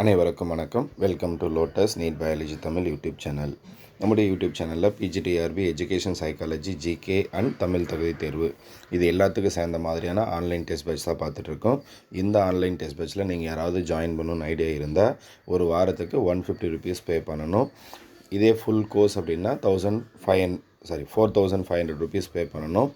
அனைவருக்கும் வணக்கம். Welcome to Lotus NEET biology Tamil YouTube channel நம்முடைய யூடியூப் சேனலில் PGTRB education psychology GK and Tamil தகுதி தேர்வு. இது எல்லாத்துக்கும் சேர்ந்த மாதிரியான ஆன்லைன் டெஸ்ட் பேட்ச் தான் பார்த்துட்ருக்கோம். இந்த ஆன்லைன் டெஸ்ட் பேட்ச்சில் நீங்கள் யாராவது ஜாயின் பண்ணணும்னு ஐடியா இருந்தால் ஒரு வாரத்துக்கு ஒன் ஃபிஃப்டி ருபீஸ் பே பண்ணணும். இதே ஃபுல் கோர்ஸ் அப்படின்னா thousand five sorry four thousand five hundred rupees pay பண்ணணும்.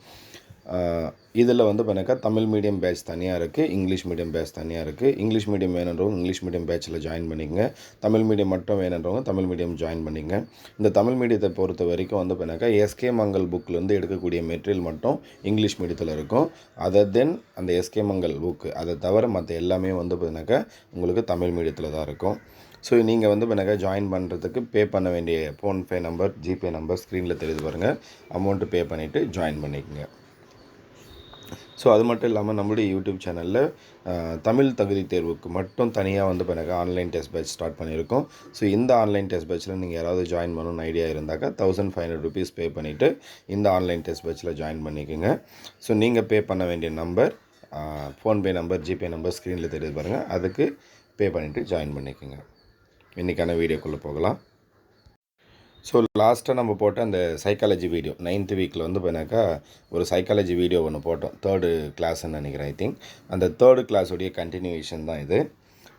இதில் வந்து பார்த்தாக்கா தமிழ் மீடியம் பேட்ச் தனியாக இருக்குது இங்கிலீஷ் மீடியம் பேட்ச் தனியாக இருக்குது இங்கிலீஷ் மீடியம் வேணுன்றவங்க இங்கிலீஷ் மீடியம் பேட்சில் ஜாயின் பண்ணிக்கங்க. தமிழ் மீடியம் மட்டும் வேணுன்றவங்க தமிழ் மீடியம் ஜாயின் பண்ணிங்க இந்த தமிழ் மீடியத்தை பொறுத்த வரைக்கும் வந்து பார்த்தாக்கா எஸ்கே மங்கல் புக்லேருந்து எடுக்கக்கூடிய மெட்டீரியல் மட்டும் இங்கிலீஷ் மீடியத்தில் இருக்கும். அதர் தென் அந்த எஸ்கே மங்கல் புக்கு அதை தவிர மற்ற எல்லாமே வந்து பார்த்தீங்கன்னாக்கா உங்களுக்கு தமிழ் மீடியத்தில் தான் இருக்கும். ஸோ நீங்கள் வந்து பண்ணக்கா ஜாயின் பண்ணுறதுக்கு பே பண்ண வேண்டிய ஃபோன்பே நம்பர் ஜிபே நம்பர் ஸ்க்ரீனில் தெரியுது பாருங்கள் அமௌண்ட்டு பே பண்ணிவிட்டு ஜாயின் பண்ணிக்கோங்க. ஸோ அது மட்டும் இல்லாமல் நம்மளுடைய யூடியூப் சேனலில் தமிழ் தகுதி தேர்வுக்கு மட்டும் தனியாக வந்து பிறகு ஆன்லைன் டெஸ்ட் பேட்ச் ஸ்டார்ட் பண்ணியிருக்கோம். ஸோ இந்த ஆன்லைன் டெஸ்ட் பேட்ச்சில் நீங்கள் யாராவது ஜாயின் பண்ணணும்னு ஐடியா இருந்தாக்கா thousand five hundred rupees pay பண்ணிவிட்டு இந்த ஆன்லைன் டெஸ்ட் பேட்ச்சில் ஜாயின் பண்ணிக்கோங்க. ஸோ நீங்கள் பே பண்ண வேண்டிய number PhonePe number GPay number ஸ்க்ரீனில் தெரியுது பாருங்கள் அதுக்கு பே பண்ணிவிட்டு ஜாயின் பண்ணிக்கோங்க. இன்றைக்கான வீடியோக்குள்ளே போகலாம். ஸோ லாஸ்ட்டாக நம்ம போட்ட அந்த சைக்காலஜி வீடியோ நைன்த்து வீக்கில் வந்து போனாக்கா ஒரு சைக்காலஜி வீடியோ ஒன்று போட்டோம். தேர்டு கிளாஸ்ன்னு நினைக்கிறேன் ஐ திங்க் அந்த தேர்டு கிளாஸுடைய கண்டினியூவேஷன் தான் இது.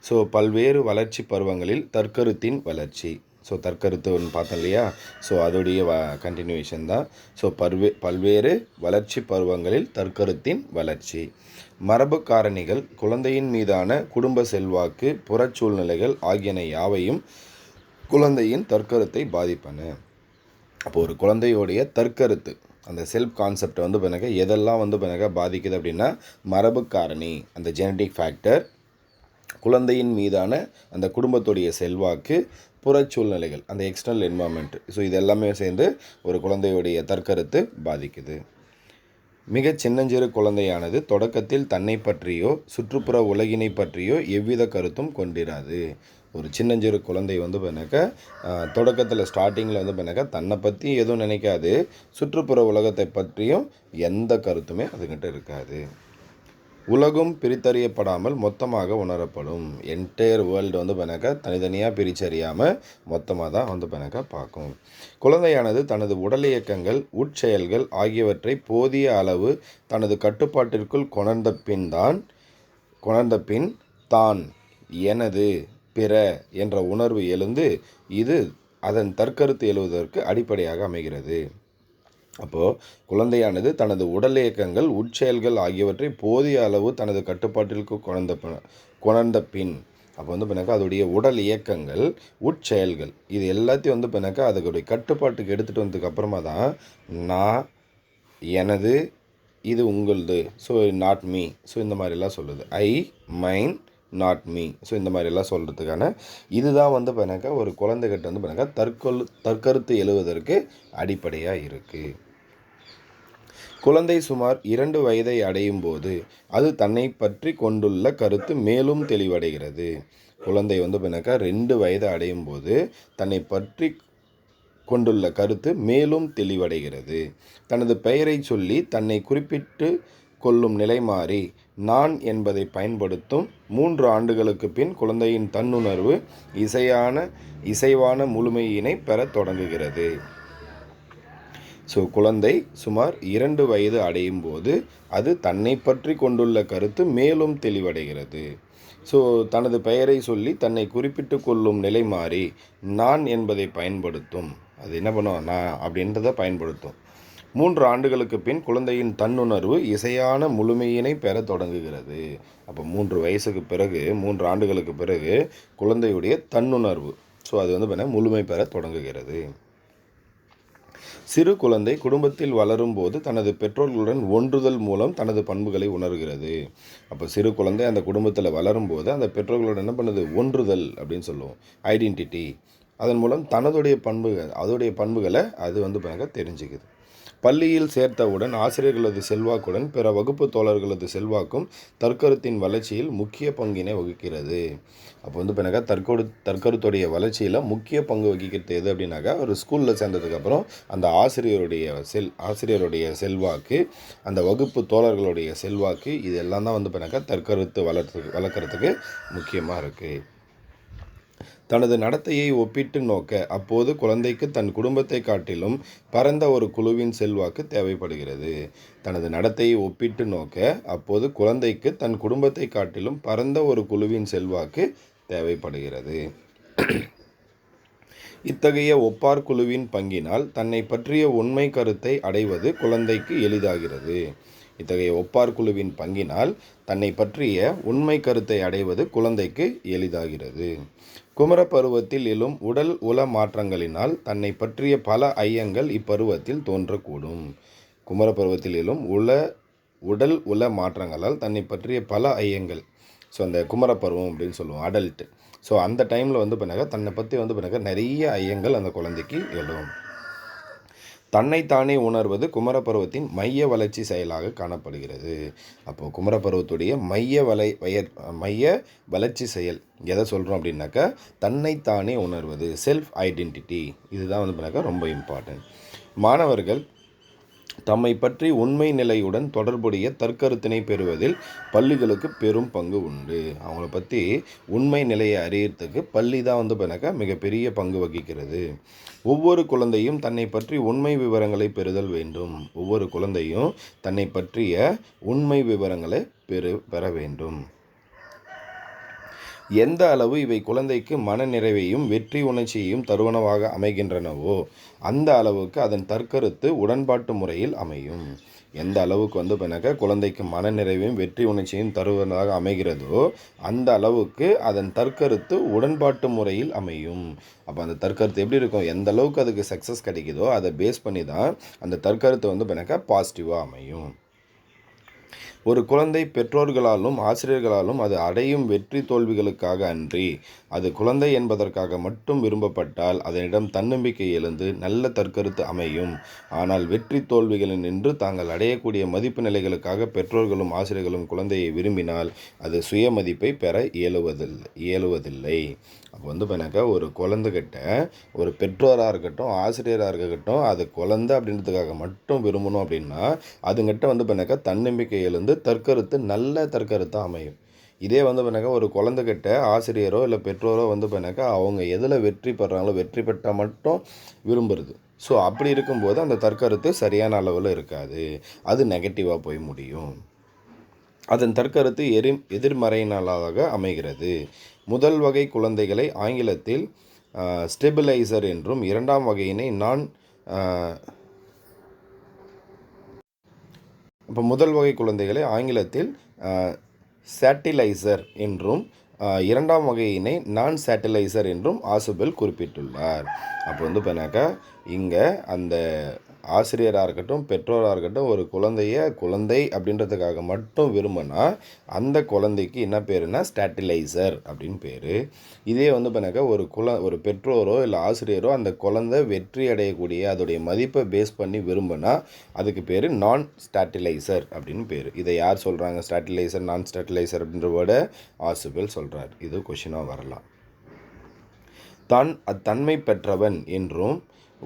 ஸோ பல்வேறு வளர்ச்சி பருவங்களில் தற்கருத்தின் வளர்ச்சி. ஸோ தற்கருத்து ஒன்று பார்த்தோம் இல்லையா? ஸோ அதோடைய வ கண்டினியூவேஷன் தான். ஸோ பல்வே பல்வேறு வளர்ச்சி பருவங்களில் தற்கருத்தின் வளர்ச்சி. மரபு காரணிகள் குழந்தையின் மீதான குடும்ப செல்வாக்கு புறச்சூழ்நிலைகள் ஆகியன யாவையும் குழந்தையின் தற்கருத்தை பாதிப்பன. அப்போது ஒரு குழந்தையோடைய தற்கருத்து அந்த செல்ஃப் கான்செப்டை வந்து பிறகு எதெல்லாம் வந்து பிறகு பாதிக்குது அப்படின்னா மரபு காரணி அந்த ஜெனட்டிக் ஃபேக்டர் குழந்தையின் மீதான அந்த குடும்பத்துடைய செல்வாக்கு புறச்சூழ்நிலைகள் அந்த எக்ஸ்டர்னல் என்வாமெண்ட் ஸோ இது எல்லாமே சேர்ந்து ஒரு குழந்தையுடைய தற்கருத்து பாதிக்குது. மிக சின்னஞ்சிறு குழந்தையானது தொடக்கத்தில் தன்னை பற்றியோ சுற்றுப்புற உலகினை பற்றியோ எவ்வித கருத்தும் கொண்டிராது. ஒரு சின்னஞ்சிறு குழந்தை வந்து பார்த்தினாக்கா தொடக்கத்தில் ஸ்டார்டிங்கில் வந்து பார்த்தினாக்கா தன்னை பற்றி எதுவும் நினைக்காது. சுற்றுப்புற உலகத்தை பற்றியும் எந்த கருத்துமே அதுக்கிட்ட இருக்காது. உலகம் பிரித்தறியப்படாமல் மொத்தமாக உணரப்படும். என்டையர் வேர்ல்டு வந்து பண்ணாக்கா தனித்தனியாக பிரிச்சறியாமல் மொத்தமாக தான் வந்து பண்ணாக்கா பார்க்கும். குழந்தையானது தனது உடல் இயக்கங்கள் உட்செயல்கள் ஆகியவற்றை போதிய அளவு தனது கட்டுப்பாட்டிற்குள் கொணர்ந்த பின் தான் கொணர்ந்த பின் தான் எனது பிற என்ற உணர்வு எழுந்து இது அதன் தற்கருத்து எழுவதற்கு அடிப்படையாக அமைகிறது. அப்போது குழந்தையானது தனது உடல் இயக்கங்கள் உட்செயல்கள் ஆகியவற்றை போதிய அளவு தனது கட்டுப்பாட்டிற்கு கொணர்ந்த கொணர்ந்த பின் அப்போ வந்து பின்னாக்கா அதோடைய உடல் இயக்கங்கள் உட்செயல்கள் இது எல்லாத்தையும் வந்து பின்னாக்கா அதுடைய கட்டுப்பாட்டுக்கு எடுத்துகிட்டு வந்ததுக்கு அப்புறமா தான் நான் எனது இது உங்களது ஸோ நாட் மீ ஸோ இந்த மாதிரிலாம் சொல்லுது. I mind not me so இந்த மாதிரிலாம் சொல்கிறதுக்கான இதுதான் வந்து பார்த்தாக்கா ஒரு குழந்தைகிட்ட வந்து பார்த்தாக்கா தற்கொல் தற்கருத்து எழுவதற்கு அடிப்படையாக இருக்குது குழந்தை சுமார் இரண்டு வயதை அடையும் போது அது தன்னை பற்றி கொண்டுள்ள கருத்து மேலும் தெளிவடைகிறது. குழந்தை வந்து பார்த்தாக்கா ரெண்டு வயது அடையும் போது தன்னை பற்றி கொண்டுள்ள கருத்து மேலும் தெளிவடைகிறது. தனது பெயரை சொல்லி தன்னை குறிப்பிட்டு கொள்ளும் நிலை மாறி நான் என்பதை பயன்படுத்தும் மூன்று ஆண்டுகளுக்கு பின் குழந்தையின் தன்னுணர்வு இசையான இசைவான முழுமையினை பெறத் தொடங்குகிறது. ஸோ குழந்தை சுமார் இரண்டு வயது அடையும் போது அது தன்னை பற்றி கொண்டுள்ள கருத்து மேலும் தெளிவடைகிறது. ஸோ தனது பெயரை சொல்லி தன்னை குறிப்பிட்டு கொள்ளும் நிலை மாறி நான் என்பதை பயன்படுத்தும். அது என்ன பண்ணுவோம் நான் அப்படின்றத பயன்படுத்தும். மூன்று ஆண்டுகளுக்கு பின் குழந்தையின் தன்னுணர்வு இசையான முழுமையினை பெற தொடங்குகிறது. அப்போ மூன்று வயசுக்கு பிறகு மூன்று ஆண்டுகளுக்கு பிறகு குழந்தையுடைய தன்னுணர்வு. ஸோ அது வந்து பண்ண முழுமை பெற தொடங்குகிறது. சிறு குழந்தை குடும்பத்தில் வளரும் போது தனது பெற்றோர்களுடன் ஒன்றுதல் மூலம் தனது பண்புகளை உணர்கிறது. அப்போ சிறு குழந்தை அந்த குடும்பத்தில் வளரும் போது அந்த பெற்றோர்களுடன் என்ன பண்ணுது? ஒன்றுதல் அப்படின்னு சொல்லுவோம். ஐடென்டிட்டி அதன் மூலம் தனதுடைய பண்புகள் அதோடைய பண்புகளை அது வந்து பாருங்க தெரிஞ்சுக்குது. பள்ளியில் சேர்த்தவுடன் ஆசிரியர்களது செல்வாக்குடன் பிற வகுப்பு தோழர்களது செல்வாக்கும் தற்கருத்தின் வளர்ச்சியில் முக்கிய பங்கினை வகிக்கிறது. அப்போ வந்து இப்போ தற்கொடு தற்கருத்துடைய வளர்ச்சியில் முக்கிய பங்கு வகிக்கிறது எது அப்படின்னாக்கா ஒரு ஸ்கூலில் சேர்ந்ததுக்கப்புறம் அந்த ஆசிரியருடைய செல் ஆசிரியருடைய செல்வாக்கு அந்த வகுப்பு தோழர்களுடைய செல்வாக்கு இது எல்லாம் தான் வந்து பின்னாக்கா தற்கருத்து வளர்த்து வளர்க்குறதுக்கு முக்கியமாக இருக்குது தனது நடத்தையை ஒப்பிட்டு நோக்க அப்போது குழந்தைக்கு தன் குடும்பத்தை காட்டிலும் பரந்த ஒரு குழுவின் செல்வாக்கு தேவைப்படுகிறது. தனது நடத்தையை ஒப்பிட்டு நோக்க அப்போது குழந்தைக்கு தன் குடும்பத்தை காட்டிலும் பரந்த ஒரு குழுவின் செல்வாக்கு தேவைப்படுகிறது. இத்தகைய ஒப்பார் குழுவின் பங்கினால் தன்னை பற்றிய உண்மை கருத்தை அடைவது குழந்தைக்கு எளிதாகிறது. இத்தகைய ஒப்பார் குழுவின் பங்கினால் தன்னை பற்றிய உண்மை கருத்தை அடைவது குழந்தைக்கு எளிதாகிறது. குமர பருவத்தில் எழும் உடல் உல மாற்றங்களினால் தன்னை பற்றிய பல ஐயங்கள் இப்பருவத்தில் தோன்றக்கூடும். குமர பருவத்தில் எழும் உல உடல் உல மாற்றங்களால் தன்னை பற்றிய பல ஐயங்கள். ஸோ அந்த குமர பருவம் அப்படின்னு சொல்லுவோம் அடல்ட் ஸோ அந்த டைமில் வந்து பண்ணாக்க தன்னை பற்றி வந்து பண்ணாக்க நிறைய ஐயங்கள் அந்த குழந்தைக்கு எழும். தன்னைத்தானே உணர்வது குமரப்பருவத்தின் மைய வளர்ச்சி செயலாக காணப்படுகிறது. அப்போது குமரப்பருவத்துடைய மைய வலை வயற் மைய வளர்ச்சி செயல் எதை சொல்கிறோம் அப்படின்னாக்கா தன்னைத்தானே உணர்வது செல்ஃப் ஐடென்டிட்டி இதுதான் வந்து பண்ணாக்கா ரொம்ப இம்பார்ட்டன்ட் மாணவர்கள் தம்மை பற்றி உண்மை நிலையுடன் தொடர்புடைய தற்கருத்தினை பெறுவதில் பள்ளிகளுக்கு பெரும் பங்கு உண்டு. அவங்கள பற்றி உண்மை நிலையை அறியறதுக்கு பள்ளி தான் வந்து எனக்கு மிகப்பெரிய பங்கு வகிக்கிறது. ஒவ்வொரு குழந்தையும் தன்னை பற்றி உண்மை விவரங்களை பெறுதல் வேண்டும். ஒவ்வொரு குழந்தையும் தன்னை பற்றிய உண்மை விவரங்களை பெறு பெற வேண்டும். எந்த அளவு இவை குழந்தைக்கு மன நிறைவையும் வெற்றி உணர்ச்சியையும் தருவனவாக அமைகின்றனவோ அந்த அளவுக்கு அதன் தற்கருத்து உடன்பாட்டு முறையில் அமையும். எந்த அளவுக்கு வந்து பிறக்க குழந்தைக்கு மன நிறைவையும் வெற்றி உணர்ச்சியையும் தருவதாக அமைகிறதோ அந்த அளவுக்கு அதன் தற்கருத்து உடன்பாட்டு முறையில் அமையும். அப்போ அந்த தற்கருத்து எப்படி இருக்கும்? எந்த அளவுக்கு அதுக்கு சக்ஸஸ் கிடைக்குதோ அதை பேஸ் பண்ணி தான் அந்த தற்கருத்து வந்து பிறக்க பாசிட்டிவாக அமையும். ஒரு குழந்தை பெற்றோர்களாலும் ஆசிரியர்களாலும் அது அடையும் வெற்றி தோல்விகளுக்காக அன்றி அது குழந்தை என்பதற்காக மட்டும் விரும்பப்பட்டால் அதனிடம் தன்னம்பிக்கை எழுந்து நல்ல தற்கருத்து அமையும். ஆனால் வெற்றி தோல்விகளின் நின்று தாங்கள் அடையக்கூடிய மதிப்பு நிலைகளுக்காக பெற்றோர்களும் ஆசிரியர்களும் குழந்தையை விரும்பினால் அது சுயமதிப்பை பெற இயலுவதில்லை இயலுவதில்லை. அப்போ வந்து எனக்கு ஒரு குழந்தைகிட்ட ஒரு பெற்றோராக இருக்கட்டும் ஆசிரியராக இருக்கட்டும் அது குழந்தை அப்படின்றதுக்காக மட்டும் விரும்பணும் அப்படின்னா அதுங்கிட்ட வந்து பண்ணாக்கா தன்னம்பிக்கை எழுந்து தற்கருத்து நல்ல தற்கருத்தாக அமையும். இதே வந்து பண்ணாக்கா ஒரு குழந்தைகிட்ட ஆசிரியரோ இல்லை பெற்றோரோ வந்து பண்ணாக்கா அவங்க எதில் வெற்றி பெறாங்களோ வெற்றி பெற்றால் மட்டும் விரும்புறது. ஸோ அப்படி இருக்கும்போது அந்த தற்கருத்து சரியான அளவில் இருக்காது. அது நெகட்டிவாக போய் முடியும். அதன் தற்கருத்து எரி எதிர்மறையினாலாக அமைகிறது. முதல் வகை குழந்தைகளை ஆங்கிலத்தில் ஸ்டெபிலைசர் என்றும் இரண்டாம் வகையினை நான் இப்போ முதல் வகை குழந்தைகளை ஆங்கிலத்தில் சேட்டிலைசர் என்றும் இரண்டாம் வகையினை நான் சேட்டிலைசர் என்றும் ஆசுபெல் குறிப்பிட்டுள்ளார். அப்போ வந்து பார்த்தாக்கா இங்கே அந்த ஆசிரியராக இருக்கட்டும் பெற்றோராக இருக்கட்டும் ஒரு குழந்தைய குழந்தை அப்படின்றதுக்காக மட்டும் விரும்பினா அந்த குழந்தைக்கு என்ன பேருனா ஸ்டாட்டிலைசர் அப்படின்னு பேர். இதே வந்து பண்ணாக்கா ஒரு குல ஒரு பெற்றோரோ இல்லை ஆசிரியரோ அந்த குழந்தை வெற்றி அடையக்கூடிய அதோடைய மதிப்பை பேஸ் பண்ணி விரும்பினா அதுக்கு பேர் நான் ஸ்டாட்டிலைசர் அப்படின்னு பேர். இதை யார் சொல்கிறாங்க ஸ்டாட்டிலைசர் நான் ஸ்டாட்டிலைசர் அப்படின்ற வேர்டை ஆசிபிள் சொல்கிறார் இது கொஷினாக வரலாம். தான் அத்தன்மை பெற்றவன் என்றும்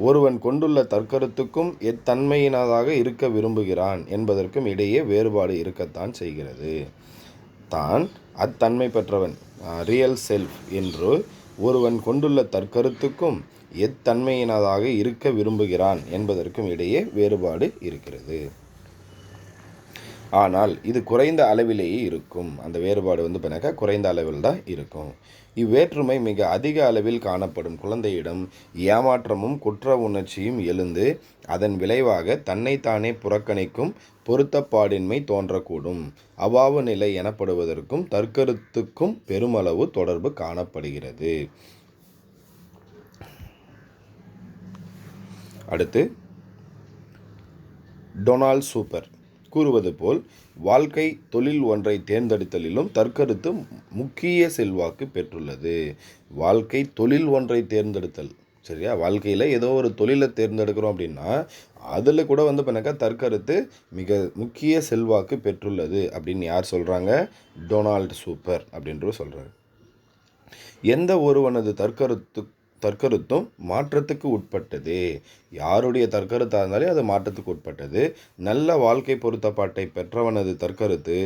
ஒருவன் கொண்டுள்ள தற்கருத்துக்கும் எத்தன்மையினதாக இருக்க விரும்புகிறான் என்பதற்கும் இடையே வேறுபாடு இருக்கத்தான் செய்கிறது. தான் அத்தன்மை பெற்றவன் ரியல் செல்ஃப் என்று ஒருவன் கொண்டுள்ள தற்கருத்துக்கும் எத்தன்மையினதாக இருக்க விரும்புகிறான் என்பதற்கும் இடையே வேறுபாடு இருக்கிறது. ஆனால் இது குறைந்த அளவிலேயே இருக்கும். அந்த வேறுபாடு வந்து பண்ணாக்கா குறைந்த அளவில் தான் இருக்கும். இவ்வேற்றுமை மிக அதிக அளவில் காணப்படும். குழந்தையிடம் ஏமாற்றமும் குற்ற உணர்ச்சியும் எழுந்து அதன் விளைவாக தன்னைத்தானே புறக்கணிக்கும் பொருத்தப்பாடின்மை தோன்றக்கூடும். அவாவு நிலை எனப்படுவதற்கும் தற்கருத்துக்கும் பெருமளவு தொடர்பு காணப்படுகிறது. அடுத்து டொனால்ட் சூப்பர். கூறுவது போல் வாழ்க்கை தொழில் ஒன்றை தேர்ந்தெடுத்தலிலும் தற்கருத்து முக்கிய செல்வாக்கு பெற்றுள்ளது. வாழ்க்கை தொழில் ஒன்றை தேர்ந்தெடுத்தல் சரியா? வாழ்க்கையில் ஏதோ ஒரு தொழிலை தேர்ந்தெடுக்கிறோம் அப்படின்னா அதில் கூட வந்து பண்ணாக்கா தற்கருத்து மிக முக்கிய செல்வாக்கு பெற்றுள்ளது அப்படின்னு யார் சொல்கிறாங்க டொனால்ட் சூப்பர் அப்படின்ற சொல்கிறாரு எந்த ஒருவனது தற்கருத்து தற்கருத்தும் மாற்றத்துக்கு உட்பட்டது. யாருடைய தற்கருத்தாக இருந்தாலும் அது மாற்றத்துக்கு உட்பட்டது. நல்ல வாழ்க்கை பொருத்தப்பாட்டை பெற்றவனது தற்கருத்து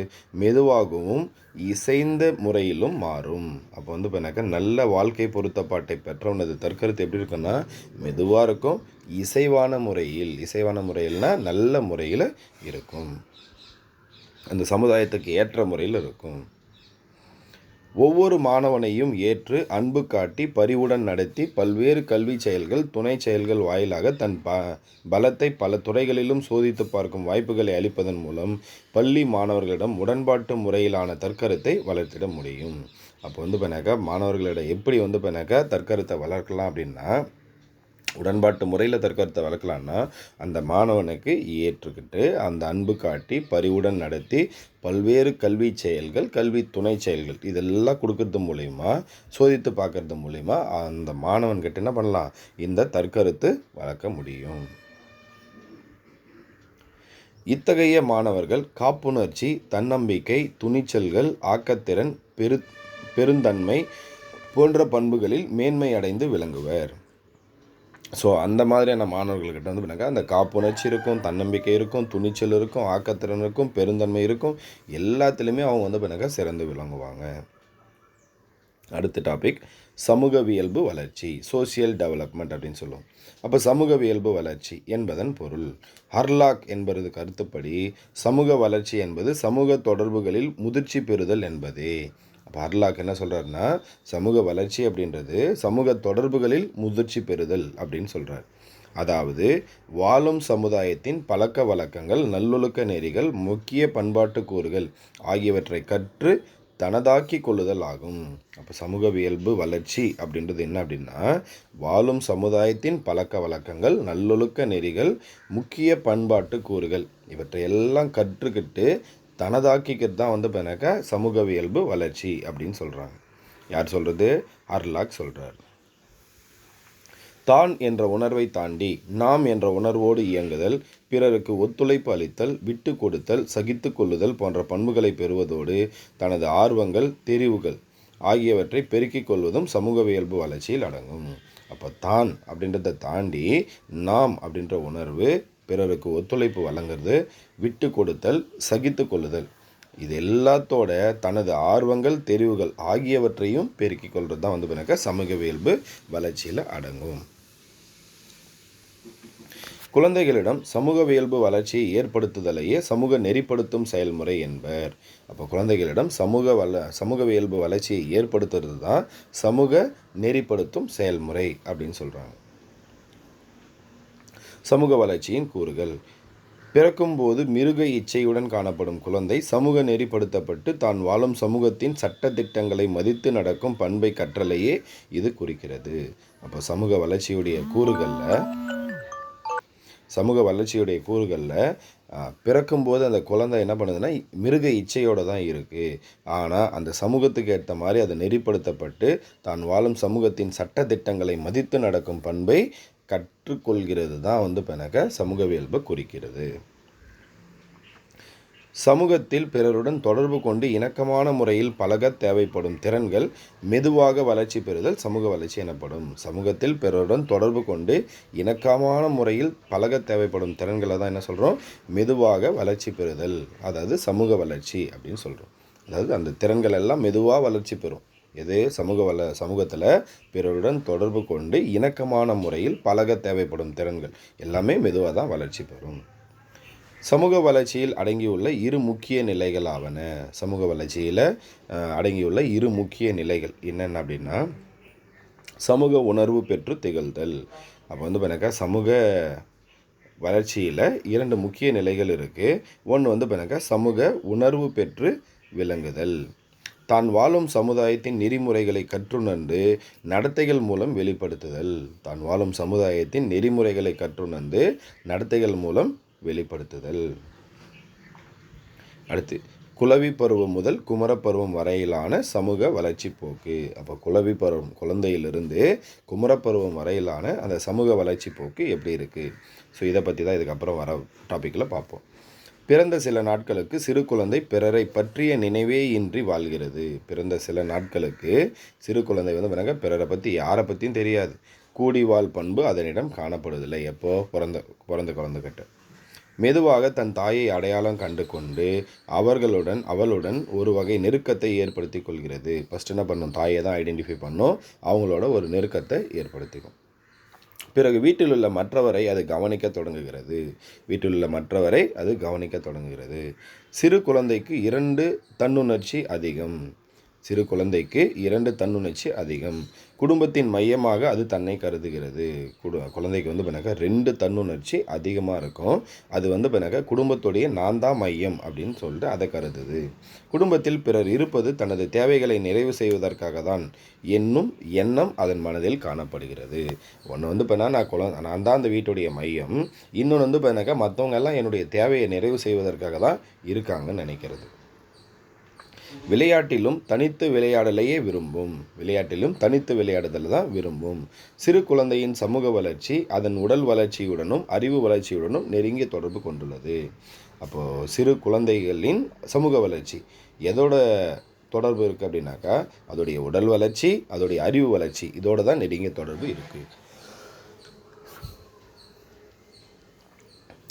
மெதுவாகவும் இசைந்த முறையிலும் மாறும். அப்போ வந்து பார்த்தீங்கன்னாக்கா நல்ல வாழ்க்கை பொருத்தப்பாட்டை பெற்றவனது தற்கருத்து எப்படி இருக்குன்னா மெதுவாக இருக்கும் இசைவான முறையில் இசைவான முறையில்னா நல்ல முறையில் இருக்கும். அந்த சமுதாயத்துக்கு ஏற்ற முறையில் இருக்கும். ஒவ்வொரு மாணவனையும் ஏற்று அன்பு காட்டி பரிவுடன் நடத்தி பல்வேறு கல்வி செயல்கள் துணை செயல்கள் வாயிலாக தன் ப பலத்தை பல துறைகளிலும் சோதித்து பார்க்கும் வாய்ப்புகளை அளிப்பதன் மூலம் பள்ளி மாணவர்களிடம் உடன்பாட்டு முறையிலான தற்கருத்தை வளர்த்திட முடியும். அப்போ வந்து பண்ணாக்கா மாணவர்களிடம் எப்படி வந்து பண்ணாக்கா தற்கருத்தை வளர்க்கலாம் அப்படின்னா உடன்பாட்டு முறையில் தற்கருத்தை வளர்க்கலான்னா அந்த மாணவனுக்கு ஏற்றுக்கிட்டு அந்த அன்பு காட்டி பரிவுடன் நடத்தி பல்வேறு கல்வி செயல்கள் கல்வி துணை செயல்கள் இதெல்லாம் கொடுக்கறது மூலிமா சோதித்து பார்க்கறது மூலிமா அந்த மாணவன்கிட்ட என்ன பண்ணலாம்? இந்த தற்கருத்து வளர்க்க முடியும். இத்தகைய மாணவர்கள் காப்புணர்ச்சி தன்னம்பிக்கை துணிச்சல்கள் ஆக்கத்திறன் பெரு பெருந்தன்மை போன்ற பண்புகளில் மேன்மை அடைந்து விளங்குவர். ஸோ அந்த மாதிரியான மாணவர்கள்கிட்ட வந்து பண்ணாக்கா அந்த காப்புணர்ச்சி இருக்கும் தன்னம்பிக்கை இருக்கும் துணிச்சல் இருக்கும் ஆக்கத்திறன் இருக்கும் பெருந்தன்மை இருக்கும் எல்லாத்துலேயுமே அவங்க வந்து பண்ணாக்கா சிறந்து விளங்குவாங்க. அடுத்த டாபிக் சமூகவியல்பு வளர்ச்சி சோசியல் டெவலப்மெண்ட் அப்படின்னு சொல்லுவோம். அப்போ சமூகவியல்பு வளர்ச்சி என்பதன் பொருள். ஹர்லாக் என்பது கருத்துப்படி சமூக வளர்ச்சி என்பது சமூக தொடர்புகளில் முதிர்ச்சி பெறுதல் என்பதே. அப்போ என்ன சொல்கிறாருன்னா சமூக வளர்ச்சி அப்படின்றது சமூக தொடர்புகளில் முதிர்ச்சி பெறுதல் அப்படின்னு சொல்கிறார் அதாவது வாழும் சமுதாயத்தின் பழக்க வழக்கங்கள் நல்லொழுக்க நெறிகள் முக்கிய பண்பாட்டு கூறுகள் ஆகியவற்றை கற்று தனதாக்கி கொள்ளுதல் ஆகும். அப்போ சமூகவியல்பு வளர்ச்சி அப்படின்றது என்ன அப்படின்னா வாழும் சமுதாயத்தின் பழக்க வழக்கங்கள் நல்லொழுக்க நெறிகள் முக்கிய பண்பாட்டு கூறுகள் இவற்றை எல்லாம் கற்றுக்கிட்டு தனதாக்கிக்கிறது தான் வந்து பார்த்தாக்கா சமூகவியல்பு வளர்ச்சி அப்படின்னு சொல்கிறாங்க யார் சொல்கிறது அர்லாக் சொல்கிறார் தான் என்ற உணர்வை தாண்டி நாம் என்ற உணர்வோடு இயங்குதல் பிறருக்கு ஒத்துழைப்பு அளித்தல் விட்டு கொடுத்தல் சகித்து கொள்ளுதல் போன்ற பண்புகளை பெறுவதோடு தனது ஆர்வங்கள் தெரிவுகள் ஆகியவற்றை பெருக்கிக் கொள்வதும் சமூகவியல்பு வளர்ச்சியில் அடங்கும். அப்போ தான் அப்படின்றத தாண்டி நாம் அப்படின்ற உணர்வு பிறருக்கு ஒத்துழைப்பு வழங்குறது விட்டு கொடுத்தல் சகித்து கொள்ளுதல். இது எல்லாத்தோட தனது ஆர்வங்கள் தெரிவுகள் ஆகியவற்றையும் பெருக்கிக் கொள்வது தான் வந்து பின்னாக்க சமூகவியல்பு வளர்ச்சியில் அடங்கும். குழந்தைகளிடம் சமூகவியல்பு வளர்ச்சியை ஏற்படுத்துதலையே சமூக நெறிப்படுத்தும் செயல்முறை என்பர். அப்போ குழந்தைகளிடம் சமூக வள சமூகவியல்பு வளர்ச்சியை ஏற்படுத்துறது தான் சமூக நெறிப்படுத்தும் செயல்முறை அப்படின்னு சொல்கிறாங்க சமூக வளர்ச்சியின் கூறுகள். பிறக்கும்போது மிருக இச்சையுடன் காணப்படும் குழந்தை சமூக நெறிப்படுத்தப்பட்டு தான் வாழும் சமூகத்தின் சட்ட திட்டங்களை மதித்து நடக்கும் பண்பை கற்றலையே இது குறிக்கிறது. அப்போ சமூக வளர்ச்சியுடைய கூறுகளில் சமூக வளர்ச்சியுடைய கூறுகளில் பிறக்கும்போது அந்த குழந்தை என்ன பண்ணுதுன்னா மிருக இச்சையோடு தான் இருக்குது ஆனால் அந்த சமூகத்துக்கு ஏற்ற மாதிரி அது நெறிப்படுத்தப்பட்டு தான் வாழும் சமூகத்தின் சட்ட திட்டங்களை மதித்து நடக்கும் பண்பை கற்றுக்கொள்கிறது தான் வந்து பெனக்க சமூகவியல்பை குறிக்கிறது. சமூகத்தில் பிறருடன் தொடர்பு கொண்டு இணக்கமான முறையில் பழக தேவைப்படும் திறன்கள் மெதுவாக வளர்ச்சி பெறுதல் சமூக வளர்ச்சி எனப்படும். சமூகத்தில் பிறருடன் தொடர்பு கொண்டு இணக்கமான முறையில் பழக தேவைப்படும் திறன்களை தான் என்ன சொல்கிறோம் மெதுவாக வளர்ச்சி பெறுதல். அதாவது சமூக வளர்ச்சி அப்படின்னு சொல்கிறோம் அதாவது அந்த திறன்கள் எல்லாம் மெதுவாக வளர்ச்சி பெறும். எது? சமூக வள சமூகத்தில் பிறருடன் தொடர்பு கொண்டு இணக்கமான முறையில் பழக தேவைப்படும் திறன்கள் எல்லாமே மெதுவாக தான் வளர்ச்சி பெறும். சமூக வளர்ச்சியில் அடங்கியுள்ள இரு முக்கிய நிலைகள் ஆவன சமூக வளர்ச்சியில் அடங்கியுள்ள இரு முக்கிய நிலைகள் என்னென்ன அப்படின்னா சமூக உணர்வு பெற்று திகழ்தல். அப்போ வந்து பார்த்தாக்கா சமூக வளர்ச்சியில் இரண்டு முக்கிய நிலைகள் இருக்குது ஒன்று வந்து பார்த்தாக்கா சமூக உணர்வு பெற்று விளங்குதல். தான் வாழும் சமுதாயத்தின் நெறிமுறைகளை கற்றுணர்ந்து நடத்தைகள் மூலம் வெளிப்படுத்துதல். தான் வாழும் சமுதாயத்தின் நெறிமுறைகளை கற்றுணர்ந்து நடத்தைகள் மூலம் வெளிப்படுத்துதல். அடுத்து குலவி பருவம் முதல் குமரப்பருவம் வரையிலான சமூக வளர்ச்சி போக்கு. அப்போ குலவி பருவம் குழந்தையிலிருந்து குமரப்பருவம் வரையிலான அந்த சமூக வளர்ச்சி போக்கு எப்படி இருக்குது ஸோ இதை பற்றி தான் இதுக்கப்புறம் வர டாப்பிக்கில் பார்ப்போம். பிறந்த சில நாட்களுக்கு சிறு குழந்தை பிறரை பற்றிய நினைவே இன்றி வாழ்கிறது. பிறந்த சில நாட்களுக்கு சிறு குழந்தை வந்து பிறகு பிறரை பற்றி யாரை பற்றியும் தெரியாது. கூடி வாழ் பண்பு அதனிடம் காணப்படுவதில்லை. எப்போ? பிறந்த பிறந்த குழந்தைகிட்ட. மெதுவாக தன் தாயை அடையாளம் கண்டு கொண்டு அவர்களுடன் அவளுடன் ஒரு வகை நெருக்கத்தை ஏற்படுத்தி கொள்கிறது. ஃபஸ்ட் என்ன பண்ணும்? தாயை தான் ஐடென்டிஃபை பண்ணும். அவங்களோட ஒரு நெருக்கத்தை ஏற்படுத்திக்கும். பிறகு வீட்டில் உள்ள மற்றவரை அது கவனிக்க தொடங்குகிறது. வீட்டில் உள்ள மற்றவரை அது கவனிக்க தொடங்குகிறது. சிறு குழந்தைக்கு இரண்டு தன்னுணர்ச்சி அதிகம். சிறு குழந்தைக்கு இரண்டு தன்னுணர்ச்சி அதிகம். குடும்பத்தின் மையமாக அது தன்னை கருதுகிறது. குடு குழந்தைக்கு வந்து பின்னாக்கா ரெண்டு தன்னுணர்ச்சி அதிகமாக இருக்கும். அது வந்து பின்னாக்கா குடும்பத்துடைய நான் தான் மையம் அப்படின்னு சொல்லிட்டு அதை கருதுது. குடும்பத்தில் பிறர் இருப்பது தனது தேவைகளை நிறைவு செய்வதற்காக தான் என்னும் எண்ணம் அதன் மனதில் காணப்படுகிறது. ஒன்று வந்து இப்போ நான் குழ நான் தான் அந்த வீட்டுடைய மையம். இன்னொன்று வந்து பின்னாக்கா மற்றவங்க எல்லாம் என்னுடைய தேவையை நிறைவு செய்வதற்காக தான் இருக்காங்கன்னு நினைக்கிறது. விளையாட்டிலும் தனித்து விளையாடலையே விரும்பும். விளையாட்டிலும் தனித்து விளையாடுதல் தான் விரும்பும். சிறு குழந்தையின் சமூக வளர்ச்சி அதன் உடல் வளர்ச்சியுடனும் அறிவு வளர்ச்சியுடனும் நெருங்கிய தொடர்பு கொண்டுள்ளது. அப்போது சிறு குழந்தைகளின் சமூக வளர்ச்சி எதோட தொடர்பு இருக்குது அப்படின்னாக்கா அதோடைய உடல் வளர்ச்சி அதோடைய அறிவு வளர்ச்சி இதோட தான் நெருங்கிய தொடர்பு இருக்குது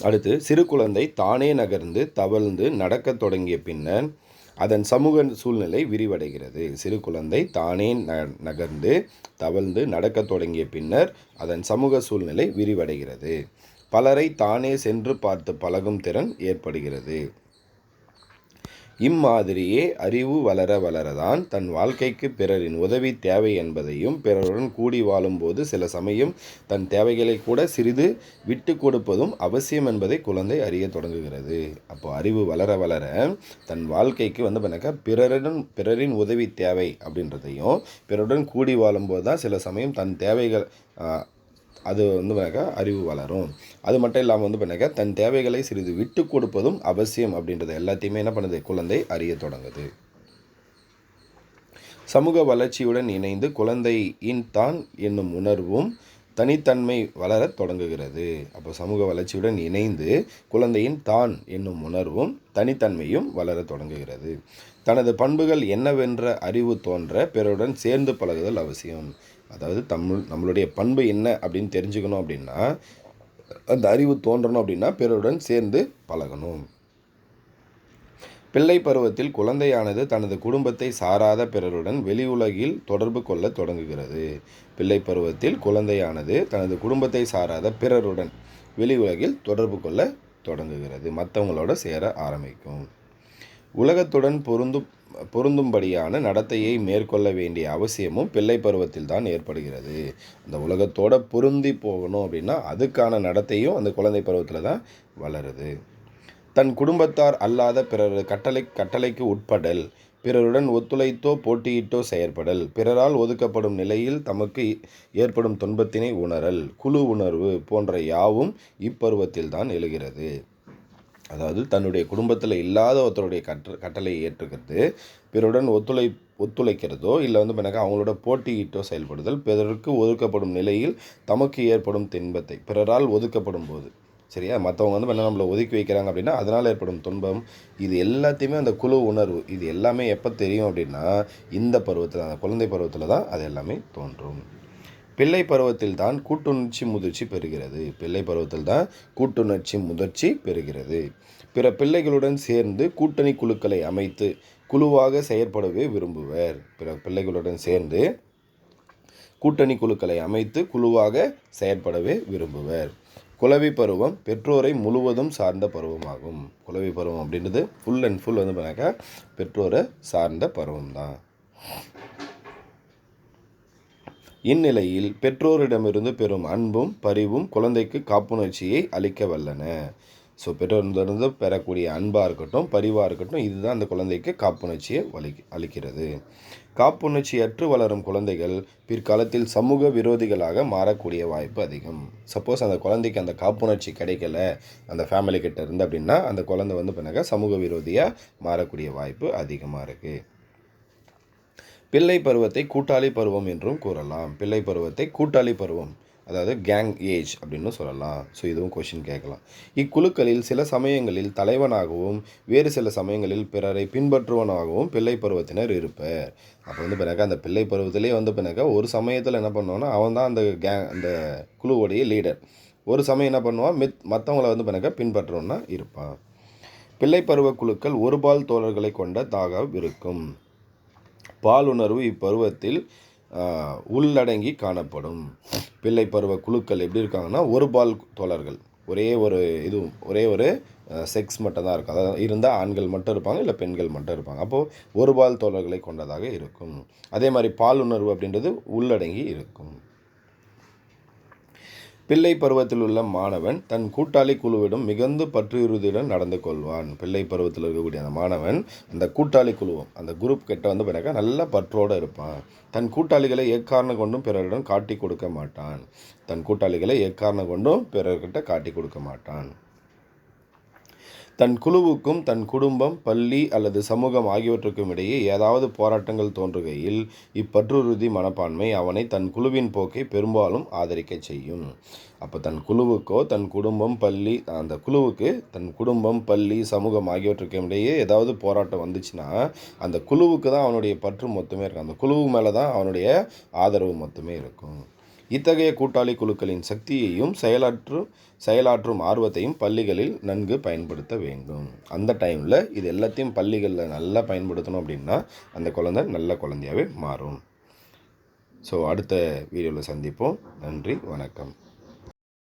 அடுத்து சிறு குழந்தை தானே நகர்ந்து தவழ்ந்து நடக்கத் தொடங்கிய பின்னர் அதன் சமூக சூழ்நிலை விரிவடைகிறது. சிறு குழந்தை தானே ந நகர்ந்து தவழ்ந்து நடக்கத் தொடங்கிய பின்னர் அதன் சமூக சூழ்நிலை விரிவடைகிறது. பலரை தானே சென்று பார்த்து பழகும் திறன் ஏற்படுகிறது. இம்மாதிரியே அறிவு வளர வளரதான் தன் வாழ்க்கைக்கு பிறரின் உதவி தேவை என்பதையும் பிறருடன் கூடி வாழும்போது சில சமயம் தன் தேவைகளை கூட சிறிது விட்டு கொடுப்பதும் அவசியம் என்பதை குழந்தை அறிய தொடங்குகிறது. அப்போ அறிவு வளர வளர தன் வாழ்க்கைக்கு வந்து பண்ணாக்கா பிறருடன் பிறரின் உதவி தேவை அப்படின்றதையும் பிறருடன் கூடி வாழும்போது தான் சில சமயம் தன் தேவைகள் அது வந்து பண்ணாக்கா அறிவு வளரும். அது மட்டும் இல்லாமல் வந்து பண்ணாக்க தன் தேவைகளை சிறிது விட்டு கொடுப்பதும் அவசியம் அப்படின்றத எல்லாத்தையுமே என்ன பண்ணுது? குழந்தை அறிய தொடங்குது. சமூக வளர்ச்சியுடன் இணைந்து குழந்தையின் தான் என்னும் உணர்வும் தனித்தன்மை வளரத் தொடங்குகிறது. அப்போ சமூக வளர்ச்சியுடன் இணைந்து குழந்தையின் தான் என்னும் உணர்வும் தனித்தன்மையும் வளரத் தொடங்குகிறது. தனது பண்புகள் என்னவென்ற அறிவு தோன்ற பிறருடன் சேர்ந்து பழகுதல் அவசியம். அதாவது தமிழ் நம்மளுடைய பண்பு என்ன அப்படின்னு தெரிஞ்சுக்கணும் அப்படின்னா அந்த அறிவு தோன்றணும் அப்படின்னா பிறருடன் சேர்ந்து பழகணும். பிள்ளை பருவத்தில் குழந்தையானது தனது குடும்பத்தை சாராத பிறருடன் வெளி உலகில் தொடர்பு கொள்ள தொடங்குகிறது. பிள்ளை பருவத்தில் குழந்தையானது தனது குடும்பத்தை சாராத பிறருடன் வெளி உலகில் தொடர்பு கொள்ள தொடங்குகிறது. மற்றவங்களோட சேர ஆரம்பிக்கும். உலகத்துடன் பொருந்தும் பொருந்தும்படியான நடத்தையை மேற்கொள்ள வேண்டிய அவசியமும் பிள்ளை பருவத்தில் தான் ஏற்படுகிறது. அந்த உலகத்தோட பொருந்தி போகணும் அப்படின்னா அதுக்கான நடத்தையும் அந்த குழந்தை பருவத்தில் தான் வளருது. தன் குடும்பத்தார் அல்லாத பிறர் கட்டளை கட்டளைக்கு உட்படல் பிறருடன் ஒத்துழைத்தோ போட்டியிட்டோ செயற்படல் பிறரால் ஒதுக்கப்படும் நிலையில் தமக்கு ஏற்படும் துன்பத்தினை உணரல் குழு உணர்வு போன்ற யாவும் இப்பருவத்தில் தான் எழுகிறது. அதாவது தன்னுடைய குடும்பத்தில் இல்லாத ஒருத்தருடைய கற்று கட்டளையை ஏற்றுக்கிறது பிறருடன் ஒத்துழை ஒத்துழைக்கிறதோ இல்லை வந்து பண்ணாக்கா அவங்களோட போட்டியிட்டோ செயல்படுதல் பிறருக்கு ஒதுக்கப்படும் நிலையில் தமக்கு ஏற்படும் துன்பத்தை பிறரால் ஒதுக்கப்படும் போது. சரியா? மற்றவங்க வந்து பண்ண நம்மளை ஒதுக்கி வைக்கிறாங்க அப்படின்னா அதனால் ஏற்படும் துன்பம். இது எல்லாத்தையுமே அந்த குழு உணர்வு இது எல்லாமே எப்போ தெரியும் அப்படின்னா இந்த பருவத்தில் அந்த குழந்தை பருவத்தில் தான் அது எல்லாமே தோன்றும். பிள்ளை பருவத்தில் தான் கூட்டுணர்ச்சி முதிர்ச்சி பெறுகிறது. பிள்ளை பருவத்தில் தான் கூட்டுணர்ச்சி முதிர்ச்சி பெறுகிறது. பிற பிள்ளைகளுடன் சேர்ந்து கூட்டணி குழுக்களை அமைத்து குழுவாக செயற்படவே விரும்புவர். பிற பிள்ளைகளுடன் சேர்ந்து கூட்டணி குழுக்களை அமைத்து குழுவாக செயற்படவே விரும்புவர். குலவி பருவம் பெற்றோரை முழுவதும் சார்ந்த பருவமாகும். குலவி பருவம் அப்படின்றது ஃபுல் அண்ட் ஃபுல் வந்து பண்ணாக்கா பெற்றோரை சார்ந்த பருவம் தான் இந்நிலையில் பெற்றோரிடமிருந்து பெறும் அன்பும் பரிவும் குழந்தைக்கு காப்புணர்ச்சியை அளிக்க வல்லன. ஸோ பெற்றோரிடமிருந்து பெறக்கூடிய அன்பாக இருக்கட்டும் பரிவாக இருக்கட்டும் இதுதான் அந்த குழந்தைக்கு காப்புணர்ச்சியை வலி அளிக்கிறது. காப்புணர்ச்சியற்று வளரும் குழந்தைகள் பிற்காலத்தில் சமூக விரோதிகளாக மாறக்கூடிய வாய்ப்பு அதிகம். சப்போஸ் அந்த குழந்தைக்கு அந்த காப்புணர்ச்சி கிடைக்கல அந்த ஃபேமிலி கிட்ட இருந்து அப்படின்னா அந்த குழந்தை வந்து பண்ணாக்க சமூக விரோதியாக மாறக்கூடிய வாய்ப்பு அதிகமாக இருக்குது பிள்ளை பருவத்தை கூட்டாளி பருவம் என்றும் கூறலாம். பிள்ளை பருவத்தை கூட்டாளி பருவம் அதாவது கேங் ஏஜ் அப்படின்னு சொல்லலாம். ஸோ இதுவும் கொஷின் கேட்கலாம். இக்குழுக்களில் சில சமயங்களில் தலைவனாகவும் வேறு சில சமயங்களில் பிறரை பின்பற்றுவனாகவும் பிள்ளை பருவத்தினர் இருப்பர். அப்போ வந்து பிறகு அந்த பிள்ளை பருவத்திலே வந்து பிறகு ஒரு சமயத்தில் என்ன பண்ணுவோன்னா அவன் தான் அந்த கேங் அந்த குழுவுடைய லீடர் ஒரு சமயம் என்ன பண்ணுவான்? மித் மற்றவங்கள வந்து பிறகு பின்பற்றோன்னா இருப்பான். பிள்ளை பருவ குழுக்கள் ஒரு பால் தோழர்களை கொண்ட தாக இருக்கும் பாலுணர்வு இப்பருவத்தில் உள்ளடங்கி காணப்படும். பிள்ளை பருவ குழுக்கள் எப்படி இருக்காங்கன்னா ஒரு பால் தோழர்கள். ஒரே ஒரு இது ஒரே ஒரு செக்ஸ் மட்டும் தான் இருக்கும். அதாவது இருந்தால் ஆண்கள் மட்டும் இருப்பாங்க இல்லை பெண்கள் மட்டும் இருப்பாங்க. அப்போது ஒரு பால் தோழர்களை கொண்டதாக இருக்கும். அதே மாதிரி பாலுணர்வு அப்படின்றது உள்ளடங்கி இருக்கும். பிள்ளை பருவத்தில் உள்ள மாணவன் தன் கூட்டாளி குழுவிடம் மிகுந்த பற்றுறுதியுடன் நடந்து கொள்வான். பிள்ளை பருவத்தில் இருக்கக்கூடிய அந்த மாணவன் அந்த கூட்டாளி குழுவும் அந்த குரூப் கிட்ட வந்து பிறகு நல்ல பற்றோடு இருப்பான். தன் கூட்டாளிகளை எக்காரணம் கொண்டும் பிறரிடம் காட்டி கொடுக்க மாட்டான். தன் கூட்டாளிகளை எக்காரணம் கொண்டும் பிறர்கிட்ட காட்டி கொடுக்க மாட்டான். தன் குழுவுக்கும் தன் குடும்பம் பள்ளி அல்லது சமூகம் ஆகியவற்றுக்கும் இடையே ஏதாவது போராட்டங்கள் தோன்றுகையில் இப்பற்றுறுதி மனப்பான்மை அவனை தன் குழுவின் போக்கை பெரும்பாலும் ஆதரிக்கச் செய்யும். அப்போ தன் குழுவுக்கோ தன் குடும்பம் பள்ளி அந்த குழுவுக்கு தன் குடும்பம் பள்ளி சமூகம் ஆகியவற்றுக்கும் இடையே ஏதாவது போராட்டம் வந்துச்சுன்னா அந்த குழுவுக்கு தான் அவனுடைய பற்று மொத்தமே இருக்கும். அந்த குழுவு மேலே தான் அவனுடைய ஆதரவு மொத்தமே இருக்கும். இத்தகைய கூட்டாளி குழுக்களின் சக்தியையும் செயலாற்றும் செயலாற்றும் ஆர்வத்தையும் பள்ளிகளில் நன்கு பயன்படுத்த வேண்டும். அந்த டைமில் இது எல்லாத்தையும் பள்ளிகளில் நல்லா பயன்படுத்தணும் அப்படின்னா அந்த குழந்தை நல்ல குழந்தையாகவே மாறும். ஸோ அடுத்த வீடியோவில் சந்திப்போம். நன்றி வணக்கம்.